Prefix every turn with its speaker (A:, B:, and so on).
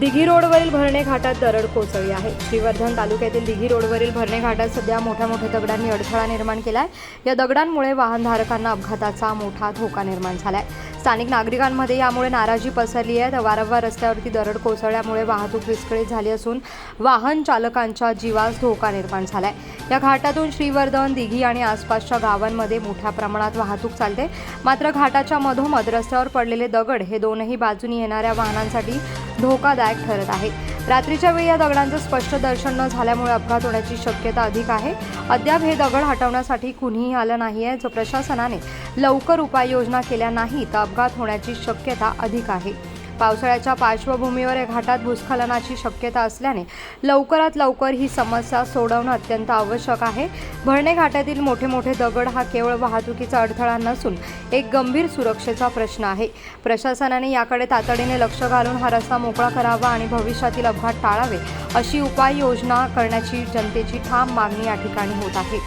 A: दिघी रोडवरील भरणे घाटात दरड कोसळली आहे. श्रीवर्धन तालुक्यातील दिघी रोडवरील भरणे घाटात सध्या मोठ्या मोठ्या दगडांनी अडथळा निर्माण केला आहे या दगडांमुळे वाहनधारकांना अपघाताचा मोठा धोका निर्माण झाला आहे स्थानिक नागरिकांमध्ये यामुळे नाराजी पसरली आहे. तर वारंवार रस्त्यावरती दरड कोसळल्यामुळे वाहतूक विस्कळीत झाली असून वाहन चालकांच्या जीवास धोका निर्माण झाला आहे या घाटातून श्रीवर्धन दिघी आणि आसपासच्या गावांमध्ये मोठ्या प्रमाणात वाहतूक चालते. मात्र घाटाच्या मधोमध रस्त्यावर पडलेले दगड हे दोनही बाजूनी येणाऱ्या वाहनांसाठी धोकादायक ठरत आहे. रात्रीच्या वेळी या दगडांचं स्पष्ट दर्शन न झाल्यामुळे अपघात होण्याची शक्यता अधिक आहे. अद्याप हे दगड हटवण्यासाठी कुणीही आलं नाही आहे जो प्रशासनाने लवकर उपाययोजना केल्या नाही तर अपघात होण्याची शक्यता अधिक आहे. पावसाळ्याच्या पार्श्वभूमीवर या घाटात भूस्खलनाची शक्यता असल्याने लवकरात लवकर ही समस्या सोडवणं अत्यंत आवश्यक आहे. भरणे घाटातील मोठे मोठे दगड हा केवळ वाहतुकीचा अडथळा नसून एक गंभीर सुरक्षेचा प्रश्न आहे. प्रशासनाने याकडे तातडीने लक्ष घालून हा रस्ता मोकळा करावा आणि भविष्यातील अपघात टाळावे अशी उपाययोजना करण्याची जनतेची ठाम मागणी या ठिकाणी होत आहे.